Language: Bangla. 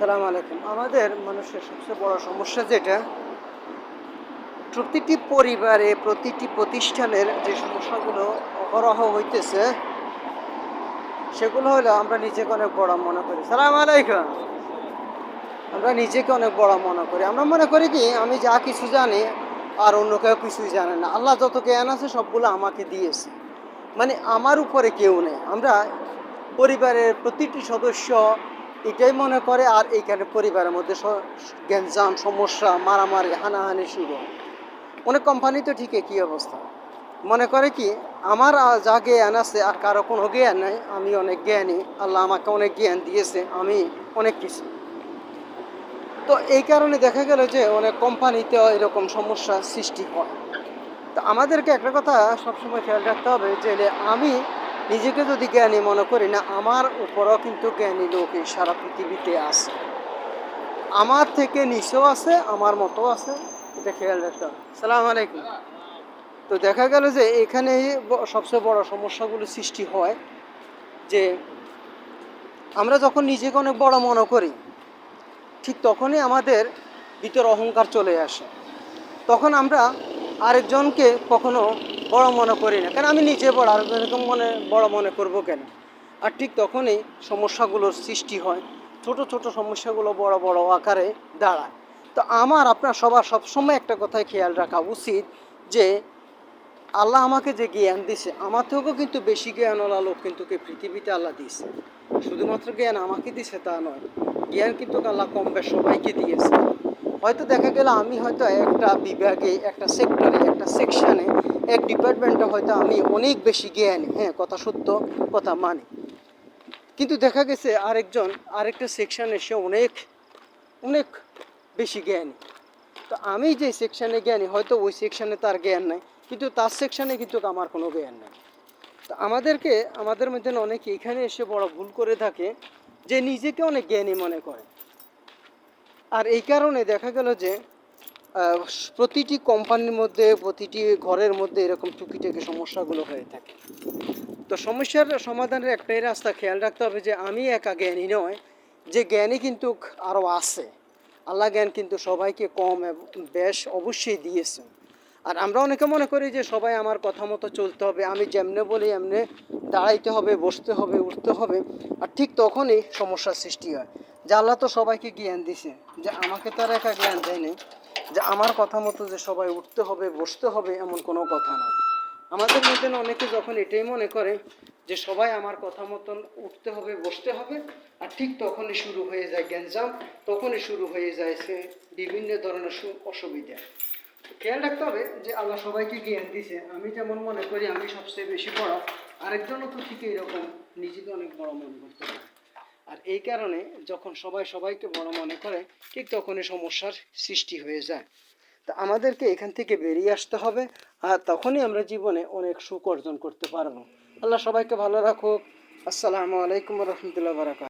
সালাম আলাইকুম। আমাদের মানুষের সবচেয়ে বড় সমস্যা যেটা, প্রতিটি পরিবারে, প্রতিটি প্রতিষ্ঠানের যে সমস্যাগুলো অহরহ হইতেছে, সেগুলো হলো আমরা নিজেকে অনেক বড় মনে করি। সালাম আলাইকুম। আমরা নিজেকে অনেক বড় মনে করি। আমরা মনে করি কি, আমি যা কিছু জানি আর অন্য কেউ কিছুই জানে না। আল্লাহ যত জ্ঞান আছে সবগুলো আমাকে দিয়েছে। মানে আমার উপরে কেউ নেই। আমরা পরিবারের প্রতিটি সদস্য এটাই মনে করে আর এইখানে পরিবারের মধ্যে গ্যাঞ্জাম, সমস্যা, মারামারি, হানাহানি শুরু। অনেক কোম্পানি তো ঠিকই একই অবস্থা। মনে করে কি, আমার যা জ্ঞান আছে আর কারও কোনো জ্ঞান নাই, আমি অনেক জ্ঞানী, আল্লাহ আমাকে অনেক জ্ঞান দিয়েছে, আমি অনেক কিছু। তো এই কারণে দেখা গেল যে অনেক কোম্পানিতে এরকম সমস্যা সৃষ্টি হয়। তো আমাদেরকে একটা কথা সবসময় খেয়াল রাখতে হবে যে আমি নিজেকে যদি জ্ঞানী মনে করি না, আমার উপরও কিন্তু জ্ঞানী লোক এই সারা পৃথিবীতে আছে। আমার থেকে নিচেও আছে, আমার মতো আছে। এটা খেয়াল রাখতে হবে। সালাম আলাইকুম। তো দেখা গেল যে এখানে সবচেয়ে বড় সমস্যাগুলো সৃষ্টি হয় যে আমরা যখন নিজেকে অনেক বড় মনে করি, ঠিক তখনই আমাদের ভিতর অহংকার চলে আসে। তখন আমরা আরেকজনকে কখনো বড় মনে করি না। কারণ আমি নিজে বড় আরেকজনকে মনে, বড় মনে করব কেন? আর ঠিক তখনই সমস্যাগুলোর সৃষ্টি হয়। ছোট ছোট সমস্যাগুলো বড় বড় আকারে দাঁড়ায়। তো আমার, আপনার সবার সবসময় একটা কথাই খেয়াল রাখা উচিত যে, আল্লাহ আমাকে যে জ্ঞান দিছে, আমার থেকেও কিন্তু বেশি জ্ঞানওয়ালা লোক কিন্তু এই পৃথিবীতে আল্লাহ দিয়েছে শুধুমাত্র জ্ঞান আমাকে দিছে তা নয়, জ্ঞান কিন্তু আল্লাহ কম বেশ সবাইকে দিয়েছে। হয়তো দেখা গেল আমি হয়তো একটা বিভাগে, একটা সেক্টরে একটা সেকশনে এক ডিপার্টমেন্টে হয়তো আমি অনেক বেশি জ্ঞানী। হ্যাঁ কথা সত্য, কথা মানি। কিন্তু দেখা গেছে আরেকজন, আরেকটা সেকশনে সে অনেক অনেক বেশি জ্ঞানী। তো আমি যে সেকশনে জ্ঞানী, হয়তো ওই সেকশনে তার জ্ঞান নাই, কিন্তু তার সেকশনে কিন্তু আমার কোনো জ্ঞান নেই। তো আমাদেরকে, আমাদের মধ্যে অনেকে এখানে এসে বড় ভুল করে থাকে যে নিজেকে অনেক জ্ঞানী মনে করে। আর এই কারণে দেখা গেল যে প্রতিটি কোম্পানির মধ্যে, প্রতিটি ঘরের মধ্যে এরকম টুকিটাকি সমস্যাগুলো হয়ে থাকে। তো সমস্যার সমাধানের একটাই রাস্তা খেয়াল রাখতে হবে যে, আমি একা জ্ঞানী নয়, যে জ্ঞানী কিন্তু আরও আছে। আল্লাহ জ্ঞান কিন্তু সবাইকে কম বেশ অবশ্যই দিয়েছে আর আমরা অনেকে মনে করি যে, সবাই আমার কথা মতো চলতে হবে, আমি যেমনে বলি এমনি দাঁড়াইতে হবে, বসতে হবে, উঠতে হবে, আর ঠিক তখনই সমস্যার সৃষ্টি হয়। যে আল্লাহ তো সবাইকে জ্ঞান দিছে, যে আমাকে তার একা জ্ঞান দেয়নি যে আমার কথা মতো যে সবাই উঠতে হবে, বসতে হবে এমন কোনো কথা নয় আমাদের মধ্যে অনেকে যখন এটাই মনে করে যে সবাই আমার কথা মতন উঠতে হবে, বসতে হবে, আর ঠিক তখনই শুরু হয়ে যায় গ্যাঞ্জাম, তখনই শুরু হয়ে যায় সে বিভিন্ন ধরনের অসুবিধা। খেয়াল রাখতে হবে যে আল্লাহ সবাইকে জ্ঞান দিছে। আমি যেমন মনে করি, আমি সবচেয়ে বেশি বড় আরেকজনও তো ঠিক এরকম নিজেকে অনেক বড় মনে করতে পারে আর এই কারণে যখন সবাই সবাইকে বড় মনে করে, ঠিক তখনই সমস্যার সৃষ্টি হয়ে যায়। তা আমাদেরকে এখান থেকে বেরিয়ে আসতে হবে আর তখনই আমরা জীবনে অনেক সুখ অর্জন করতে পারব। আল্লাহ সবাইকে ভালো রাখুক। আসসালামু আলাইকুম রহমতুল্লাহ বারাকাত